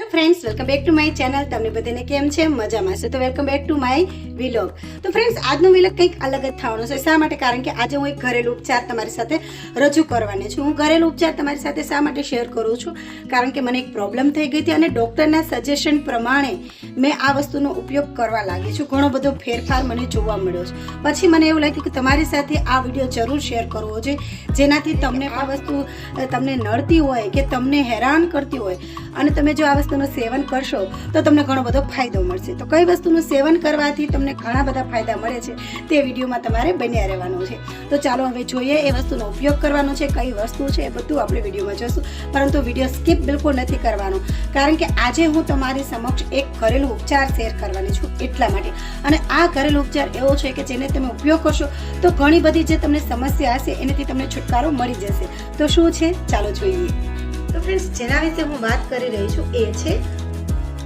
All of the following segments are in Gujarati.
Friends welcome back to my channel તમને બધાને કેમ છે? મજામાં છે? તો welcome back to my vlog તો ફ્રેન્ડ્સ આજનો વિલોગ કંઈક અલગ જ થવાનો છે. શા માટે? કારણ કે આજે હું એક ઘરેલું ઉપચાર તમારી સાથે રજૂ કરવાની છું. હું ઘરેલું ઉપચાર તમારી સાથે શા માટે શેર કરું છું? કારણ કે મને એક પ્રોબ્લેમ થઈ ગઈ હતી અને ડૉક્ટરના સજેશન પ્રમાણે મેં આ વસ્તુનો ઉપયોગ કરવા લાગી છું. ઘણો બધો ફેરફાર મને જોવા મળ્યો છે. પછી મને એવું લાગ્યું કે તમારી સાથે આ વીડિયો જરૂર શેર કરવો છે જેનાથી તમને આ વસ્તુ તમને નડતી હોય કે તમને હેરાન કરતી હોય. અને તમે જો આ વસ્તુનું સેવન કરશો તો તમને ઘણો બધો ફાયદો મળશે. તો કઈ વસ્તુનું સેવન કરવાથી તમને ઘણા બધા ફાયદા મળે છે તે વિડીયોમાં તમારે બન્યા રહેવાનું છે. તો ચાલો હવે જોઈએ એ વસ્તુનો ઉપયોગ કરવાનો છે, કઈ વસ્તુ છે એ બધું આપણે વિડીયોમાં જોશું. પરંતુ વીડિયો સ્કીપ બિલકુલ નથી કરવાનો. કારણ કે આજે હું તમારી સમક્ષ એક ઘરેલું ઉપચાર શેર કરવાની છું એટલા માટે. અને આ ઘરેલું ઉપચાર એવો છે કે જેને તમે ઉપયોગ કરશો તો ઘણી બધી જે તમને સમસ્યા હશે એનાથી તમને છુટકારો મળી જશે. તો શું છે? ચાલો જોઈએ. તો ફ્રેન્ડ્સ જેના વિશે હું વાત કરી રહી છું એ છે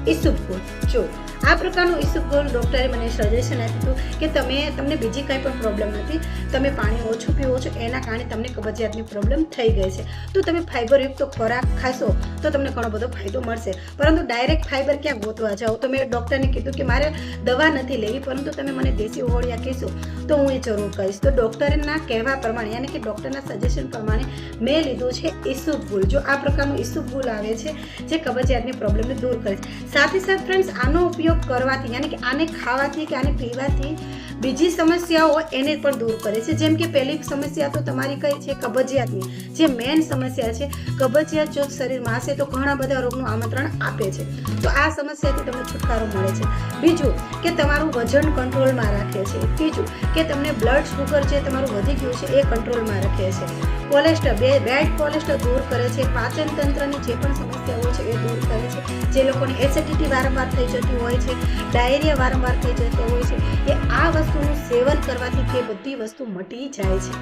ઈસુપુર જો આ પ્રકારનું ઈસુબગુલ ડૉક્ટરે મને સજેશન આપ્યું હતું કે તમે, તમને બીજી કંઈ પણ પ્રોબ્લેમ નથી, તમે પાણી ઓછું પીવો છો, એના કારણે તમને કબજિયાતની પ્રોબ્લેમ થઈ ગઈ છે. તો તમે ફાઇબરયુક્ત ખોરાક ખાશો, તો તમને ઘણો બધો ફાયદો મળશે. પરંતુ ડાયરેક્ટ ફાઇબર ક્યાં ગોતવા જાઓ? તો મેં ડૉક્ટરને કીધું કે મારે દવા નથી લેવી, પરંતુ તમે મને દેશી ઓળિયા કહેશો, તો હું એ જરૂર કહીશ. તો ડૉક્ટરના કહેવા પ્રમાણે, યાની કે ડૉક્ટરના સજેશન પ્રમાણે મેં લીધું છે ઈસુબગુલ જો આ પ્રકારનું ઈસુબગુલ આવે છે, જે કબજિયાતની પ્રોબ્લેમને દૂર કરે છે. સાથે સાથે ફ્રેન્ડ્સ આનો ઉપયોગ કરવાથી યાની કે આને ખાવાથી કે આને પીવાથી બીજી સમસ્યાઓ એને પણ દૂર કરે છે. જેમ કે પહેલી સમસ્યા તો તમારી કઈ છે? કબજિયાતની. જે મેઇન સમસ્યા છે, કબજિયાત જો શરીરમાં હશે તો ઘણા બધા રોગનું આમંત્રણ આપે છે. તો આ સમસ્યાથી તમને છુટકારો મળે છે. બીજું કે તમારું વજન કંટ્રોલમાં રાખે છે. ત્રીજું કે તમને બ્લડ શુગર જે તમારું વધી ગયું છે એ કંટ્રોલમાં રાખે છે. કોલેસ્ટ્રોલ બે બેડ કોલેસ્ટ્રોલ દૂર કરે છે. પાચન તંત્રની જે પણ સમસ્યાઓ છે એ દૂર કરે છે. જે લોકોને એસિડિટી વારંવાર થઈ જતી હોય છે, ડાયરિયા વારંવાર થઈ જતો હોય છે. એ આ વસ્તુનું સેવન કરવાથી તે બધી વસ્તુ મટી જાય છે.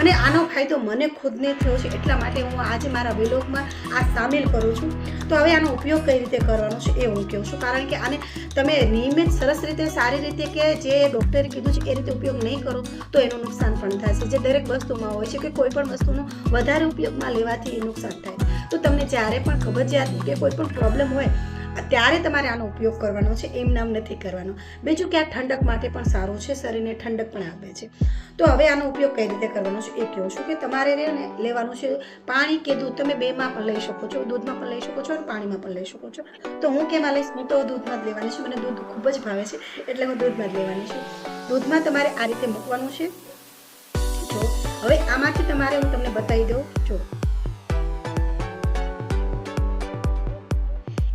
અને આનો ફાયદો મને ખુદને થયો છે, એટલા માટે હું આજે મારા વિલોગમાં આ સામેલ કરું છું. તો હવે આનો ઉપયોગ કઈ રીતે કરવાનો છે એ હું કહું છું. કારણ કે આને તમે નિયમિત સરસ રીતે, સારી રીતે કે જે ડૉક્ટરે કીધું છે એ રીતે ઉપયોગ નહીં કરો, તો એનું નુકસાન પણ થશે. જે દરેક વસ્તુમાં હોય છે કે કોઈ પણ વસ્તુનો વધારે ઉપયોગમાં લેવાથી નુકસાન થાય. તો તમને જ્યારે પણ કબજિયાત કે કોઈ પણ પ્રોબ્લેમ હોય ત્યારે તમારે આનો ઉપયોગ કરવાનો છે, એમ નામ નથી કરવાનો. બીજું કે આ ઠંડક માટે પણ સારું છે, શરીરને ઠંડક પણ આપે છે. તો હવે આનો ઉપયોગ કઈ રીતે કરવાનો છે એ કહું છું કે તમારે ને લેવાનું છે પાણી કે દૂધ. તમે બેમાં પણ લઈ શકો છો, દૂધમાં પણ લઈ શકો છો અને પાણીમાં પણ લઈ શકો છો. તો હું કેમાં લઈશ? હું તો દૂધમાં જ લેવાની છું. મને દૂધ ખૂબ જ ભાવે છે, એટલે હું દૂધમાં જ લેવાની છું. દૂધમાં તમારે આ રીતે મૂકવાનું છે. જો, હવે આમાંથી તમારે હું તમને બતાવી દઉં. જો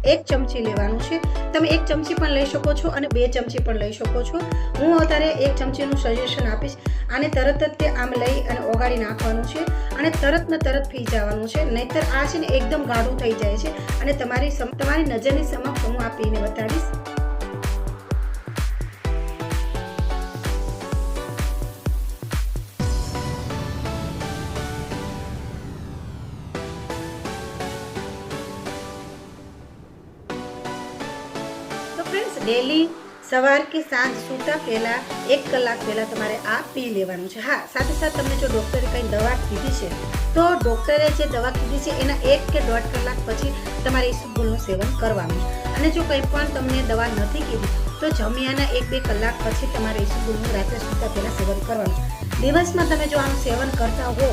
એક ચમચી લેવાનું છે. તમે એક ચમચી પણ લઈ શકો છો અને બે ચમચી પણ લઈ શકો છો. હું અત્યારે એક ચમચીનું સજેશન આપીશ. આને તરત જ તે આમ લઈ અને ઓગાળી નાખવાનું છે અને તરત ને તરત પી જવાનું છે. નહીતર આ છે ને એકદમ ગાઢું થઈ જાય છે અને તમારી તમારી નજરની સમક્ષ હું આ પીને બતાડીશ. ફ્રેન્ડ્સ ડેલી સવાર કે સાંજ સૂતા પહેલાં એક કલાક પહેલાં તમારે આ પી લેવાનું છે. હા, સાથે સાથે તમને જો ડૉક્ટરે કંઈ દવા કીધી છે, તો ડૉક્ટરે જે દવા કીધી છે, એના એક કે દોઢ કલાક પછી તમારે ઈસબગુલનું સેવન કરવાનું અને જો કંઈ પણ તમને દવા નથી કીધી, તો જમ્યાના એક બે કલાક પછી તમારે ઈસબગુલનું રાત્રે સૂતા પહેલાં સેવન કરવાનું દિવસમાં તમે જો આનું સેવન કરતા હો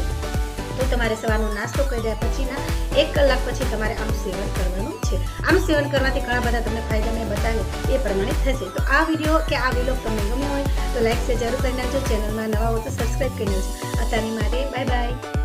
તો તમારે સવારનો નાસ્તો કરી રહ્યા પછીના એક કલાક પછી તમારે આનું સેવન કરવાનું છે. આનું સેવન કરવાથી ઘણા બધા તમને ફાયદા મેં બતાવ્યો એ પ્રમાણે થશે. તો આ વીડિયો કે આ વિલોગ તમને ગમ્યો હોય તો લાઈક છે જરૂર કરી નાખજો. ચેનલમાં નવા હો તો સબસ્ક્રાઈબ કરી નાખજો. અત્યારની માટે બાય બાય